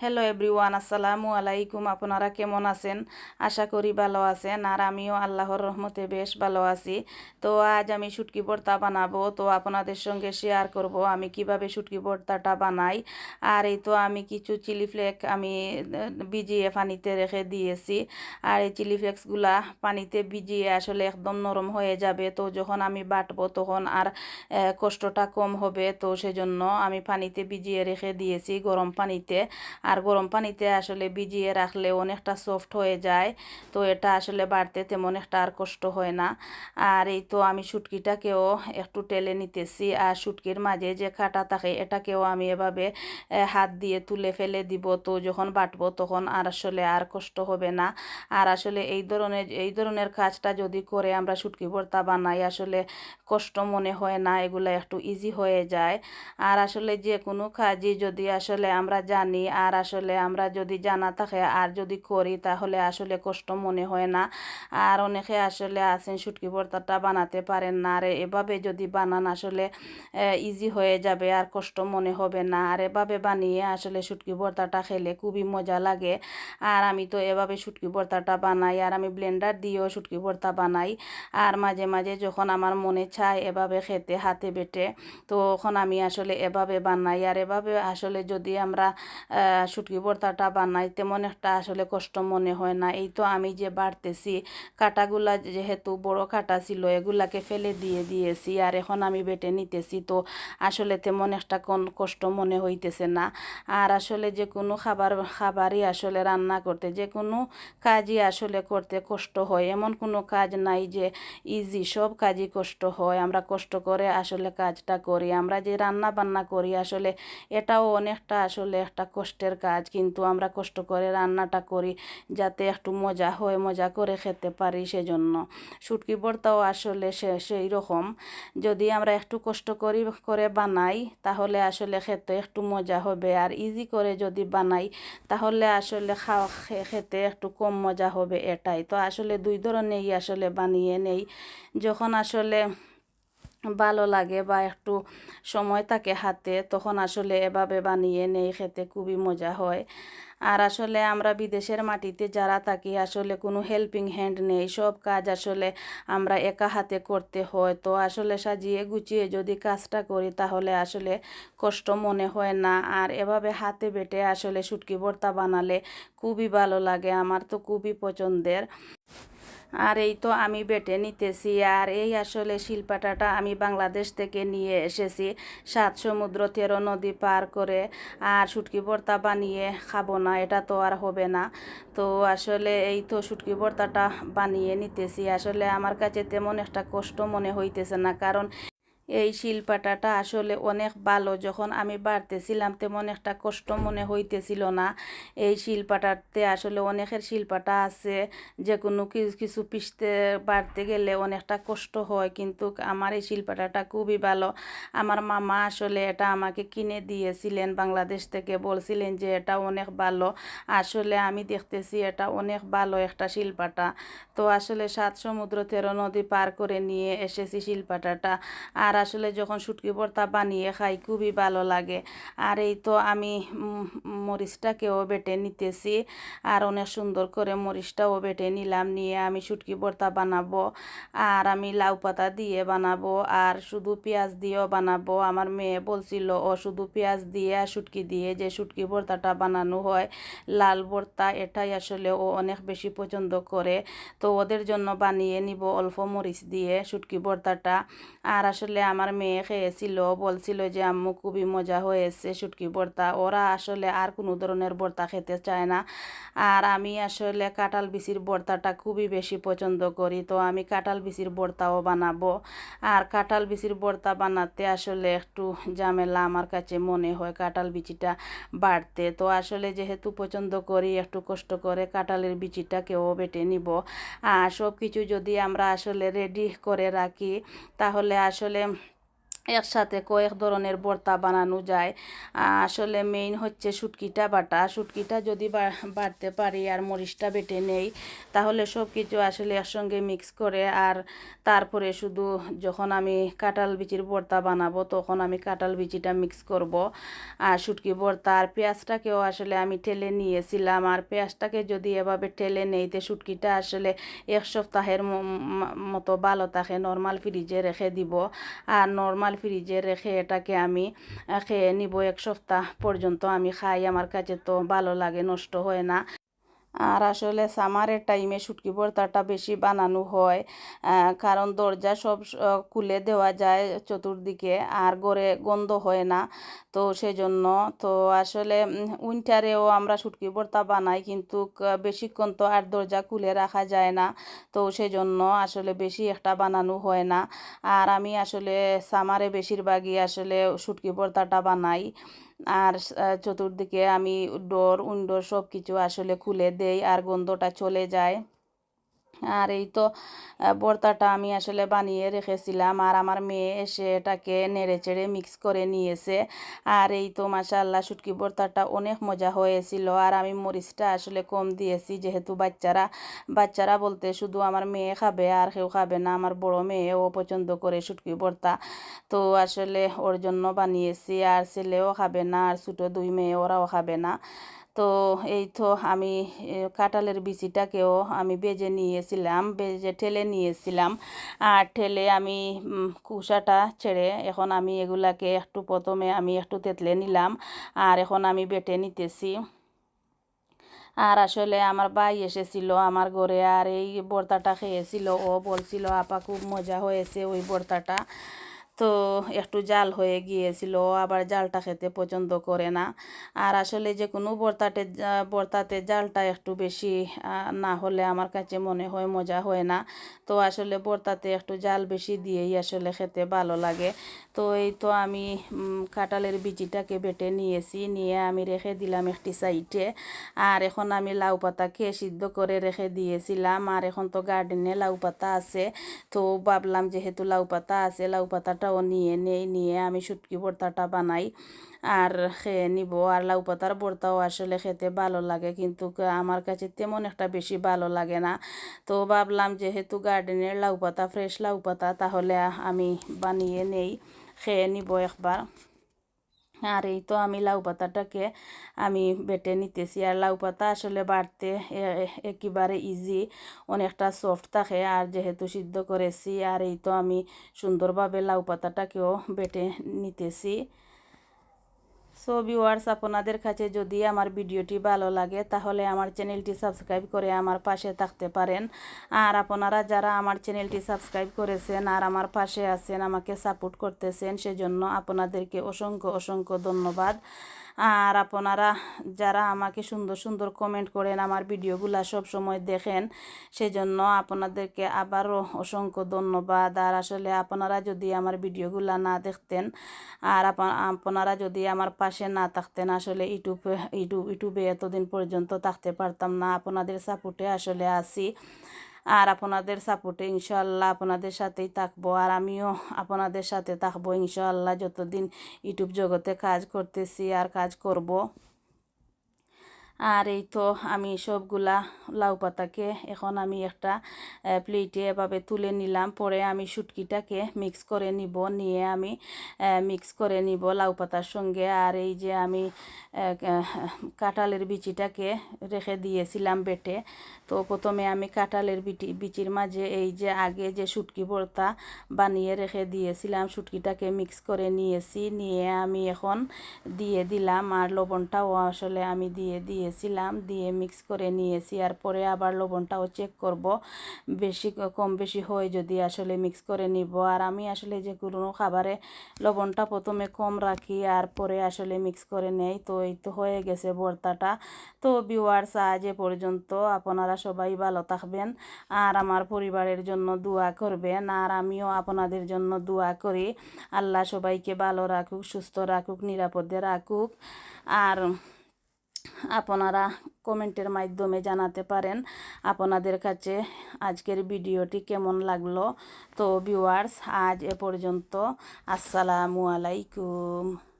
Hello everyone আসসালামু আলাইকুম আপনারা কেমন আছেন? আশা করি ভালো আছেন, আর আমিও আল্লাহর রহমতে বেশ ভালো আছি। তো আজ আমি শুটকি ভর্তা বানাবো, তো আপনাদের সঙ্গে শেয়ার করব আমি কীভাবে শুটকি ভর্তাটা বানাই। আর এই তো আমি কিছু চিলি ফ্লেক আমি ভিজিয়ে পানিতে রেখে দিয়েছি। আর এই চিলি ফ্লেক্সগুলা পানিতে ভিজিয়ে আসলে একদম নরম হয়ে যাবে। তো যখন আমি বাটবো তখন আর কষ্টটা কম হবে। তো সেজন্য আমি পানিতে ভিজিয়ে রেখে দিয়েছি গরম পানিতে। আর গরম পানিতে আসলে ভিজিয়ে রাখলে অনেকটা সফট হয়ে যায়। তো এটা আসলে বাড়তে তেমন একটা আর কষ্ট হয় না। আর এই তো আমি শুটকিটাকেও একটু টেলে নিতেছি। আর শুটকির মাঝে যে কাটা থাকে, এটাকেও আমি এভাবে হাত দিয়ে তুলে ফেলে দিব। তো যখন বাটবো তখন আর আসলে আর কষ্ট হবে না। আর আসলে এই ধরনের এই ধরনের কাজটা যদি করে আমরা শুটকি ভর্তা বানাই, আসলে কষ্ট মনে হয় না, এগুলো একটু ইজি হয়ে যায়। আর আসলে যে কোনো কাজই যদি আসলে আমরা জানি, আর আসলে আমরা যদি জানা থাকে আর যদি করি তাহলে আসলে কষ্ট মনে হয় না। আর অনেকে আসলে আছেন শুটকি ভর্তাটা বানাতে পারেন না। আর এভাবে যদি বানান আসলে ইজি হয়ে যাবে আর কষ্ট মনে হবে না। আর এভাবে বানিয়ে আসলে শুটকি ভর্তাটা খেলে খুবই মজা লাগে। আর আমি তো এভাবে শুটকি ভর্তাটা বানাই আর আমি ব্লেন্ডার দিয়েও শুটকি ভর্তা বানাই। আর মাঝে মাঝে যখন আমার মনে চায় এভাবে খেতে, হাতে বেটে তখন আমি আসলে এভাবে বানাই। আর এভাবে আসলে যদি আমরা শুটকি ভর্তাটা বানাই, তেমন একটা আসলে কষ্ট মনে হয় না। এই তো আমি যে বাড়তেছি, কাটাগুলা যেহেতু বড় কাটা ছিল, এগুলাকে ফেলে দিয়ে দিয়েছি আর এখন আমি বেটে নিতেছি, তো আসলে তেমন একটা কোন কষ্ট মনে হইতেছে না। আর আসলে যে কোনো খাবার, খাবারই আসলে রান্না করতে, যে কোনো কাজই আসলে করতে কষ্ট হয়। এমন কোনো কাজ নাই যে ইজি সব কাজই কষ্ট হয়। আমরা কষ্ট করে আসলে কাজটা করি, আমরা যে রান্না বান্না করি, আসলে এটাও অনেকটা আসলে একটা কষ্টের কাজ, কিন্তু আমরা কষ্ট করে রান্নাটা করি যাতে একটু মজা হয় মজা করে খেতে পারি সেজন্য। শুটকি ভর্তাও আসলে সে, সেই রকম। যদি আমরা একটু কষ্ট করি, করে বানাই, তাহলে আসলে খেতে একটু মজা হবে। আর ইজি করে যদি বানাই, তাহলে আসলে খাওয়া খেতে একটু কম মজা হবে এটাই। তো আসলে দুই ধরনেরই আসলে বানিয়ে নেই। যখন আসলে ভালো লাগে বা একটু সময় থাকে হাতে, তখন আসলে এভাবে বানিয়ে নেই, খেতে খুবই মজা হয়। আর আসলে আমরা বিদেশের মাটিতে যারা থাকি, আসলে কোনো হেল্পিং হ্যান্ড নেই, সব কাজ আসলে আমরা একা হাতে করতে হয়। তো আসলে সাজিয়ে গুছিয়ে যদি কাজটা করি, তাহলে আসলে কষ্ট মনে হয় না। আর এভাবে হাতে বেটে আসলে শুটকি ভর্তা বানালে খুবই ভালো লাগে, আমার তো খুবই পছন্দের। আর এই তো আমি বেটে নিতেছি। আর এই আসলে শিল্পাটাটা আমি বাংলাদেশ থেকে নিয়ে এসেছি। সাত সমুদ্র তেরো নদী পার করে আর শুটকি ভর্তা বানিয়ে খাব না, এটা তো আর হবে না। তো আসলে এই তো শুটকি ভর্তাটা বানিয়ে নিতেছি। আসলে আমার কাছে তেমন একটা কষ্ট মনে হইতেছে না, কারণ এই শিলপাটাটা আসলে অনেক ভালো। যখন আমি বাড়তেছিলাম, তেমন একটা কষ্ট মনে হইতেছিল না। এই শিলপাটাতে আসলে অনেকের শিলপাটা আছে যে কোনো কিছু কিছু পিষতে, বাড়তে গেলে অনেকটা কষ্ট হয়, কিন্তু আমার এই শিলপাটাটা খুবই ভালো। আমার মামা আসলে এটা আমাকে কিনে দিয়েছিলেন বাংলাদেশ থেকে, বলছিলেন যে এটা অনেক ভালো। আসলে আমি দেখতেছি এটা অনেক ভালো একটা শিলপাটা। তো আসলে সাত সমুদ্র তেরো নদী পার করে নিয়ে এসেছি শিলপাটাটা। আর আসলে যখন শুটকি ভর্তা বানিয়ে খাই, খুবই ভালো লাগে। আর এই তো আমি মরিচটাকেও বেটে নিতেছি। আর অনেক সুন্দর করে মরিচটাও বেটে নিলাম, নিয়ে আমি শুটকি ভর্তা বানাবো। আর আমি লাউ পাতা দিয়ে বানাবো, আর শুধু পেঁয়াজ দিয়েও বানাবো। আমার মেয়ে বলছিল, ও, শুধু পেঁয়াজ দিয়ে আর শুটকি দিয়ে যে শুটকি ভর্তাটা বানানো হয়, লাল ভর্তা, এটাই আসলে ও অনেক বেশি পছন্দ করে। তো ওদের জন্য বানিয়ে নিব অল্প মরিচ দিয়ে শুটকি ভর্তাটা। আর আসলে আমার মেয়ে খেয়েছিল বলছিল যে, আম্মু, খুবই মজা হয়েছে শুটকি ভর্তা। ওরা আসলে আর কোনো ধরনের ভর্তা খেতে চায় না। আর আমি আসলে কাঁঠাল বিচির ভর্তাটা খুবই বেশি পছন্দ করি, তো আমি কাঁঠাল বিচির ভর্তাও বানাবো। আর কাঁঠাল বিচির ভর্তা বানাতে আসলে একটু ঝামেলা আমার কাছে মনে হয়, কাঁঠাল বিচিটা বাড়তে। তো আসলে যেহেতু পছন্দ করি, একটু কষ্ট করে কাঁঠালের বিচিটাকেও বেটে নিব। আর সব কিছু যদি আমরা আসলে রেডি করে রাখি, তাহলে আসলে একসাথে কয়েক ধরনের ভর্তা বানানো যায়। আসলে মেইন হচ্ছে শুটকিটা বাটা। শুটকিটা যদি বাটতে পারি আর মরিচটা বেটে নেই, তাহলে সব কিছু আসলে একসঙ্গে মিক্স করে আর তারপরে শুধু যখন আমি কাঁঠাল বিচির ভর্তা বানাবো, তখন আমি কাঁঠাল বিচিটা মিক্স করব। আর শুটকি ভর্তা আর পেঁয়াজটাকেও আসলে আমি ঠেলে নিয়েছিলাম। আর পেঁয়াজটাকে যদি এভাবে ঠেলে নেই, তো শুটকিটা আসলে এক সপ্তাহের মতো ভালো থাকে। নর্মাল ফ্রিজে রেখে দিব। আর নর্মাল ফ্রিজে রেখে এটাকে আমি খেয়ে নিব এক সপ্তাহ পর্যন্ত। আমি খাই, আমার কাছে তো ভালো লাগে, নষ্ট হয় না। আর আসলে সামারের টাইমে শুটকি ভর্তাটা বেশি বানানো হয় কারণ দরজা সব খুলে দেওয়া যায় চতুর্দিকে আর গড়ে গন্ধ হয় না। তো সেজন্য তো আসলে উইন্টারেও আমরা শুটকি ভর্তা বানাই কিন্তু বেশিক্ষণ তো আর দরজা খুলে রাখা যায় না। তো সেজন্য আসলে বেশি একটা বানানো হয় না। আর আমি আসলে সামারে বেশিরভাগই আসলে শুটকি ভর্তাটা বানাই। আর চতুর্দিকে আমি ডোর, উইন্ডোর সব কিছু আসলে খুলে দেই আর গন্ধটা চলে যায়। আর এই তো ভর্তাটা আমি আসলে বানিয়ে রেখেছিলাম আর আমার মেয়ে এসে এটাকে নেড়ে চেড়ে মিক্স করে নিয়েছে। আর এই তো মাসাল্লাহ শুটকি ভর্তাটা অনেক মজা হয়েছিল আর আমি মরিচটা আসলে কম দিয়েছি যেহেতু বাচ্চারা বাচ্চারা বলতে শুধু আমার মেয়ে খাবে আর কেউ খাবে না, আমার বড় মেয়েও পছন্দ করে শুটকি ভর্তা তো আসলে ওর জন্য বানিয়েছি। আর ছেলেও খাবে না, আর ছোটো দুই মেয়ে, ওরাও খাবে না। তো এই তো আমি কাঁঠালের বিচিটাকেও আমি বেজে নিয়েছিলাম, বেজে ঠেলে নিয়েছিলাম। আর ঠেলে আমি কুসাটা ছেড়ে এখন আমি এগুলাকে একটু প্রথমে আমি একটু তেতলে নিলাম। আর এখন আমি বেটে নিতেছি। আর আসলে আমার ভাই এসেছিল আমার ঘরে, আর এই বর্তাটা খেয়েছিল। ও বলছিল, আপা, খুব মজা হয়েছে ওই বর্তাটা। তো একটু জাল হয়ে গিয়েছিল, আবার জালটা খেতে পছন্দ করে না। আর আসলে যে কোনো বর্তাতে বর্তাতে জালটা একটু বেশি না হলে আমার কাছে মনে হয় মজা হয় না। তো আসলে বর্তাতে একটু জাল বেশি দিয়েই আসলে খেতে ভালো লাগে। তো এই তো আমি কাঁঠালের বিচিটাকে বেটে নিয়েছি, নিয়ে আমি রেখে দিলাম একটি সাইডে। আর এখন আমি লাউ পাতাকে সিদ্ধ করে রেখে দিয়েছিলাম। আর এখন তো গার্ডেনে লাউ পাতা আছে। তো ভাবলাম যেহেতু লাউ পাতা আছে, লাউ পাতাটা ভর্তাটাও নিয়ে নেই, নিয়ে আমি শুটকি ভর্তাটা বানাই। আর খেয়ে নিব আর লাউ পাতার ভর্তাও আসলে খেতে ভালো লাগে, কিন্তু আমার কাছে তেমন একটা বেশি ভালো লাগে না। তো ভাবলাম যেহেতু গার্ডেনের লাউ পাতা ফ্রেশ লাউ পাতা, তাহলে আমি বানিয়ে নেই, খেয়ে নিব একবার। আর এই তো আমি লাউ পাতাটাকে আমি বেটে নিতেছি। আর লাউ পাতা আসলে বাড়তে একেবারে ইজি অনেকটা সফট থাকে। আর যেহেতু সিদ্ধ করেছি, আর এই তো আমি সুন্দরভাবে লাউ পাতাটাকেও বেটে নিতেছি। সো ভিউয়ার্স, আপনাদের কাছে যদি আমার ভিডিওটি ভালো লাগে, তাহলে আমার চ্যানেলটি সাবস্ক্রাইব করে আমার পাশে থাকতে পারেন। আর আপনারা যারা আমার চ্যানেলটি সাবস্ক্রাইব করেছেন আর আমার পাশে আছেন, আমাকে সাপোর্ট করতেছেন, সেজন্য আপনাদেরকে অসংখ্য অসংখ্য ধন্যবাদ। আর আপনারা যারা আমাকে সুন্দর সুন্দর কমেন্ট করেন, আমার ভিডিওগুলো সব সময় দেখেন, সেজন্য আপনাদেরকে আবারও অসংখ্য ধন্যবাদ। আর আসলে আপনারা যদি আমার ভিডিওগুলো না দেখতেন, আর আপনারা যদি আমার পাশে না থাকতেন, আসলে ইউটিউবে, ইউটিউব, ইউটিউবে এতদিন পর্যন্ত থাকতে পারতাম না। আপনাদের সাপোর্টে আসলে আসি আর আপনাদের সাপোর্টে ইনশাল্লাহ আপনাদের সাথেই থাকব। আর আমিও আপনাদের সাথে থাকব ইনশাল্লাহ যতদিন ইউটিউব জগতে কাজ করতেছি আর কাজ করব। আর এই তো আমি সবগুলা লাউ পাতাকে এখন আমি একটা প্লেটে এভাবে তুলে নিলাম। পরে আমি শুটকিটাকে মিক্স করে নিব, নিয়ে আমি মিক্স করে নিব লাউ পাতার সঙ্গে। আর এই যে আমি কাঁঠালের বিচিটাকে রেখে দিয়েছিলাম বেটে। তো প্রথমে আমি কাঁঠালের বিটি, বিচির মাঝে এই যে আগে যে শুটকি ভর্তা বানিয়ে রেখে দিয়েছিলাম, শুটকিটাকে মিক্স করে নিয়েছি। নিয়ে আমি এখন দিয়ে দিলাম আর লবণটাও আসলে আমি দিয়ে দিয়েছিলাম, দিয়ে মিক্স করে নিয়েছি। আর পরে আবার লবণটাও চেক করব। বেশি কম বেশি হয় যদি আসলে মিক্স করে নিব। আর আমি আসলে যে কোনো খাবারে লবণটা প্রথমে কম রাখি, আর পরে আসলে মিক্স করে নেই। তো এই তো হয়ে গেছে ভর্তাটা। তো বিওয়ার্স আজ এ পর্যন্ত আপনারা সবাই ভালো থাকবেন। আর আমার পরিবারের জন্য দোয়া করবেন। আর আমিও আপনাদের জন্য দোয়া করি। আল্লাহ সবাইকে ভালো রাখুক, সুস্থ রাখুক, নিরাপদে রাখুক। আর আপনারা কমেন্টের মাধ্যমে জানাতে পারেন আপনাদের কাছে আজকের ভিডিওটি কেমন লাগল। তো ভিউয়ার্স আজ এ পর্যন্ত, আসসালামু আলাইকুম।